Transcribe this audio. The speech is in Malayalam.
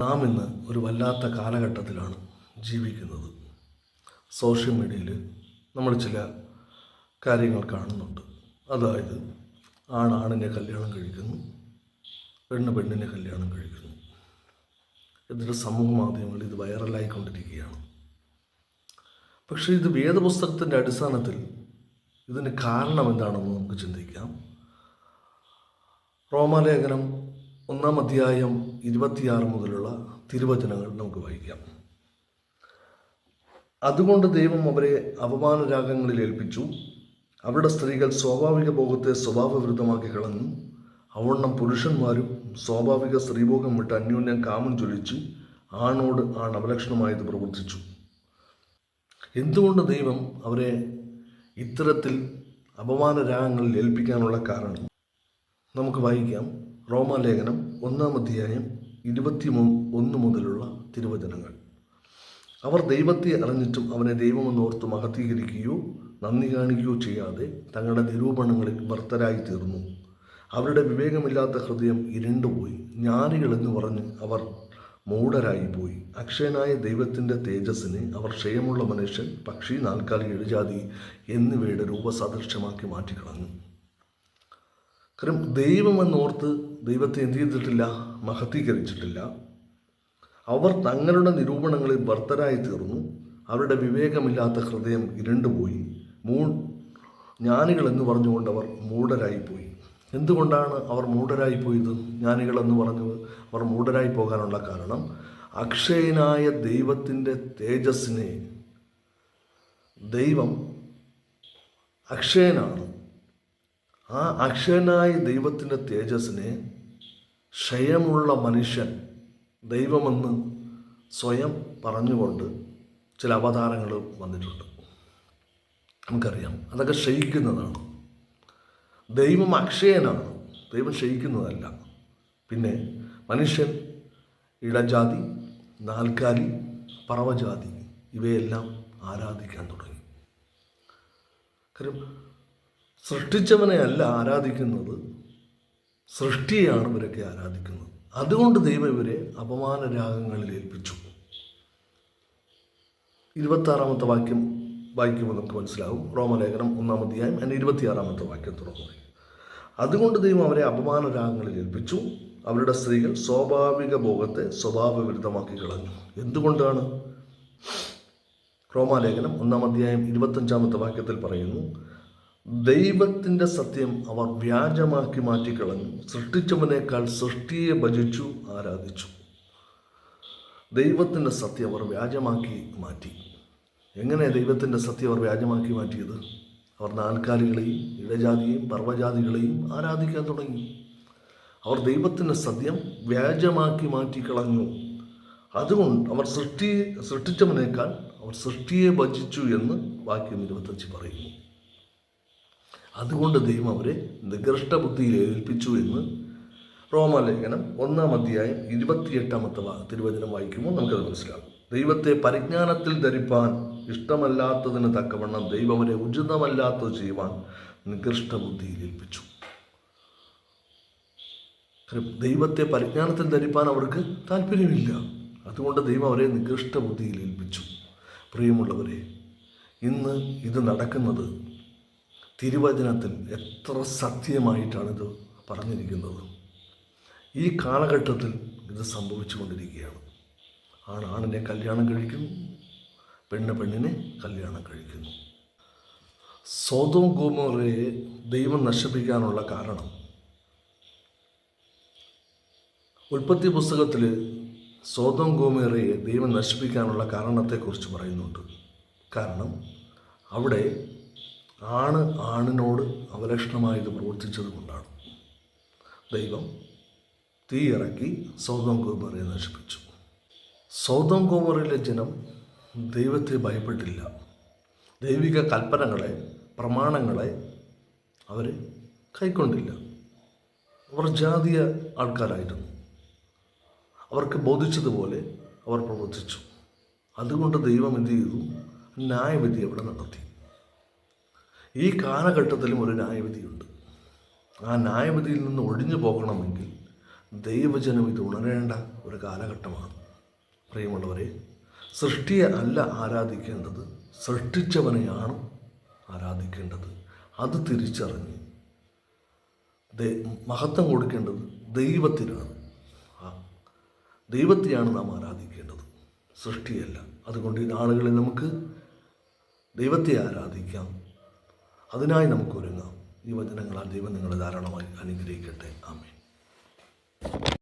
നാം ഇന്ന് ഒരു വല്ലാത്ത കാലഘട്ടത്തിലാണ് ജീവിക്കുന്നത്. സോഷ്യൽ മീഡിയയിൽ നമ്മൾ ചില കാര്യങ്ങൾ കാണുന്നുണ്ട്. അതായത് ആണാണിനെ കല്യാണം കഴിക്കുന്നു പെണ്ണ് പെണ്ണിനെ കല്യാണം കഴിക്കുന്നു. എന്നിട്ട് സമൂഹ മാധ്യമങ്ങളിൽ ഇത് വൈറലായിക്കൊണ്ടിരിക്കുകയാണ്. പക്ഷേ ഇത് വേദപുസ്തകത്തിന്റെ അടിസ്ഥാനത്തിൽ ഇതിന് കാരണം എന്താണെന്ന് നമുക്ക് ചിന്തിക്കാം. റോമാലേഖനം ഒന്നാം അധ്യായം ഇരുപത്തിയാറ് മുതലുള്ള തിരുവചനങ്ങൾ നമുക്ക് വായിക്കാം. അതുകൊണ്ട് ദൈവം അവരെ അപമാനരാഗങ്ങളിൽ ഏൽപ്പിച്ചു. അവരുടെ സ്ത്രീകൾ സ്വാഭാവിക ഭോഗത്തെ സ്വഭാവവിരുദ്ധമാക്കി കളഞ്ഞു. അവണ്ണം പുരുഷന്മാരും സ്വാഭാവിക സ്ത്രീഭോഗം വിട്ട് അന്യോന്യം കാമം ചൊല്ലിച്ച് ആണോട് ആണ് അപലക്ഷണമായത് പ്രവർത്തിച്ചു. എന്തുകൊണ്ട് ദൈവം അവരെ ഇത്തരത്തിൽ അപമാനരാഗങ്ങളിൽ ഏൽപ്പിക്കാനുള്ള കാരണം? നമുക്ക് വായിക്കാം. റോമാലേഖനം ഒന്നാം അധ്യായം ഇരുപത്തി ഒന്ന് മുതലുള്ള തിരുവചനങ്ങൾ. അവർ ദൈവത്തെ അറിഞ്ഞിട്ടും അവനെ ദൈവമെന്നോർത്ത് മഹത്തീകരിക്കുകയോ നന്ദി കാണിക്കുകയോ ചെയ്യാതെ തങ്ങളുടെ നിരൂപണങ്ങളിൽ ഭർത്തരായി തീർന്നു അവരുടെ വിവേകമില്ലാത്ത ഹൃദയം ഇരുണ്ടുപോയി. ജ്ഞാനികളെന്ന് പറഞ്ഞ് അവർ മൂഢരായി പോയി അക്ഷയനായ ദൈവത്തിന്റെ തേജസ്സിനെ അവർ ക്ഷയമുള്ള മനുഷ്യൻ പക്ഷി നാൽക്കാലി എഴുജാതി എന്നിവയുടെ രൂപസാദൃശ്യമാക്കി മാറ്റിക്കളഞ്ഞു. കാരണം ദൈവമെന്നോർത്ത് ദൈവത്തെ എന്ത് ചെയ്തിട്ടില്ല? മഹത്തീകരിച്ചിട്ടില്ല. അവർ തങ്ങളുടെ നിരൂപണങ്ങളിൽ ഭർത്തരായി തീർന്നു അവരുടെ വിവേകമില്ലാത്ത ഹൃദയം ഇരുണ്ടുപോയി. മൂ ജ്ഞാനികൾ എന്ന് പറഞ്ഞുകൊണ്ട് അവർ മൂഢരായിപ്പോയി. എന്തുകൊണ്ടാണ് അവർ മൂഢരായി പോയത് ജ്ഞാനികളെന്ന് പറഞ്ഞത് അവർ മൂഢരായി പോകാനുള്ള കാരണം അക്ഷയനായ ദൈവത്തിന്റെ തേജസ്സിനെ ദൈവം അക്ഷയനാണ്. ആ അക്ഷയനായ ദൈവത്തിന്റെ തേജസ്സിനെ ക്ഷയമുള്ള മനുഷ്യൻ ദൈവമെന്ന് സ്വയം പറഞ്ഞുകൊണ്ട് ചില അവതാരങ്ങൾ വന്നിട്ടുണ്ട്. നമുക്കറിയാം. അതൊക്കെ ക്ഷയിക്കുന്നതാണ്. ദൈവം അക്ഷയനാണ്. ദൈവം ക്ഷയിക്കുന്നതല്ല. പിന്നെ മനുഷ്യൻ ഇടജാതി നാൽക്കാലി പറവജാതി ഇവയെല്ലാം ആരാധിക്കാൻ തുടങ്ങി. കാര്യം സൃഷ്ടിച്ചവനെ അല്ല ആരാധിക്കുന്നത് സൃഷ്ടിയെയാണ് ഇവരൊക്കെ ആരാധിക്കുന്നത്. അതുകൊണ്ട് ദൈവം ഇവരെ അപമാന രാഗങ്ങളിൽ ഏൽപ്പിച്ചു. ഇരുപത്താറാമത്തെ വാക്യം വായിക്കുമ്പോൾ നമുക്ക് മനസ്സിലാവും. റോമലേഖനം ഒന്നാം അധ്യായം അതിന് ഇരുപത്തിയാറാമത്തെ വാക്യം തുറന്നു അതുകൊണ്ട് ദൈവം അവരെ അപമാന രാഗങ്ങളിൽ ഏൽപ്പിച്ചു. അവരുടെ സ്ത്രീകൾ സ്വാഭാവിക ഭോഗത്തെ സ്വഭാവ വിരുദ്ധമാക്കി കളഞ്ഞു. എന്തുകൊണ്ടാണ്? റോമാലേഖനം ഒന്നാം അധ്യായം ഇരുപത്തഞ്ചാമത്തെ വാക്യത്തിൽ പറയുന്നു ദൈവത്തിന്റെ സത്യം അവർ വ്യാജമാക്കി മാറ്റിക്കളഞ്ഞു. സൃഷ്ടിച്ചവനേക്കാൾ സൃഷ്ടിയെ ഭജിച്ചു ആരാധിച്ചു. ദൈവത്തിന്റെ സത്യം അവർ വ്യാജമാക്കി മാറ്റി. എങ്ങനെ ദൈവത്തിന്റെ സത്യം അവർ വ്യാജമാക്കി മാറ്റിയത്? അവർ നാൽക്കാലികളെയും ഇടജാതിയെയും പർവജാതികളെയും ആരാധിക്കാൻ തുടങ്ങി. അവർ ദൈവത്തിന്റെ സത്യം വ്യാജമാക്കി മാറ്റിക്കളഞ്ഞു. അതുകൊണ്ട് അവർ സൃഷ്ടി സൃഷ്ടിച്ചവനേക്കാൾ അവർ സൃഷ്ടിയെ ഭജിച്ചു എന്ന് വാക്യം ഇരുപത്തഞ്ച് പറയുന്നു. അതുകൊണ്ട് ദൈവം അവരെ നികൃഷ്ട ബുദ്ധിയിൽ ഏൽപ്പിച്ചു എന്ന് റോമാലേഖനം ഒന്നാം അധ്യായം ഇരുപത്തിയെട്ടാമത്തെ തിരുവചനം വായിക്കുമ്പോൾ നമുക്കത് മനസ്സിലാകും. ദൈവത്തെ പരിജ്ഞാനത്തിൽ ധരിപ്പാൻ ഇഷ്ടമല്ലാത്തതിന് തക്കവണ്ണം ദൈവം അവരെ ഉചിതമല്ലാത്തത് ചെയ്യുവാൻ നികൃഷ്ട ബുദ്ധിയിൽ ഏൽപ്പിച്ചു ദൈവത്തെ പരിജ്ഞാനത്തിൽ ധരിപ്പാൻ അവർക്ക് താല്പര്യമില്ല. അതുകൊണ്ട് ദൈവം അവരെ നികൃഷ്ട ബുദ്ധിയിൽ ഏൽപ്പിച്ചു. പ്രിയമുള്ളവരെ ഇന്ന് ഇത് നടക്കുന്നത് തിരുവചനത്തിൽ എത്ര സത്യമായിട്ടാണിത് പറഞ്ഞിരിക്കുന്നത്. ഈ കാലഘട്ടത്തിൽ ഇത് സംഭവിച്ചുകൊണ്ടിരിക്കുകയാണ്. ആണ് കല്യാണം കഴിക്കുന്നു പെണ്ണ് പെണ്ണിനെ കല്യാണം കഴിക്കുന്നു. സ്വതവും ഗോമോറയെ ദൈവം നശിപ്പിക്കാനുള്ള കാരണം. ഉൽപ്പത്തി പുസ്തകത്തിൽ സ്വതം ഗോമേറയെ ദൈവം നശിപ്പിക്കാനുള്ള കാരണത്തെക്കുറിച്ച് പറയുന്നുണ്ട്. കാരണം അവിടെ ആണ് ആണിനോട് അവലക്ഷണമായത് പ്രവർത്തിച്ചത് കൊണ്ടാണ്. ദൈവം തീ ഇറക്കി സൗതം ഗോമറയെ നശിപ്പിച്ചു. സൗതം ഗോമറയിലെ ജനം ദൈവത്തെ ഭയപ്പെട്ടില്ല. ദൈവിക കൽപ്പനകളെ പ്രമാണങ്ങളെ അവർ കൈക്കൊണ്ടില്ല. അവർ ജാതീയ ആൾക്കാരായിരുന്നു. അവർക്ക് ബോധിച്ചതുപോലെ അവർ പ്രവർത്തിച്ചു. അതുകൊണ്ട് ദൈവം എന്ത് ചെയ്തു? ന്യായവിധി അവിടെ നടത്തി. ഈ കാലഘട്ടത്തിലും ഒരു ന്യായവിധിയുണ്ട്. ആ ന്യായവിധിയിൽ നിന്ന് ഒഴിഞ്ഞു പോകണമെങ്കിൽ ദൈവജനം ഇത് ഉണരേണ്ട ഒരു കാലഘട്ടമാണ്. പ്രിയമുള്ളവരെ സൃഷ്ടിയെ അല്ല ആരാധിക്കേണ്ടത് സൃഷ്ടിച്ചവനെയാണ് ആരാധിക്കേണ്ടത്. അത് തിരിച്ചറിഞ്ഞ് മഹത്വം കൊടുക്കേണ്ടത് ദൈവത്തിനാണ്. ദൈവത്തെയാണ് നാം ആരാധിക്കേണ്ടത്. സൃഷ്ടിയല്ല. അതുകൊണ്ട് ഈ നാളുകളിൽ നമുക്ക് ദൈവത്തെ ആരാധിക്കാം. അതിനായി നമുക്ക് ഒരുങ്ങാം ഈ വചനങ്ങളാൽ ദൈവം നിങ്ങളെ ധാരാളമായി അനുഗ്രഹിക്കട്ടെ. ആമേൻ.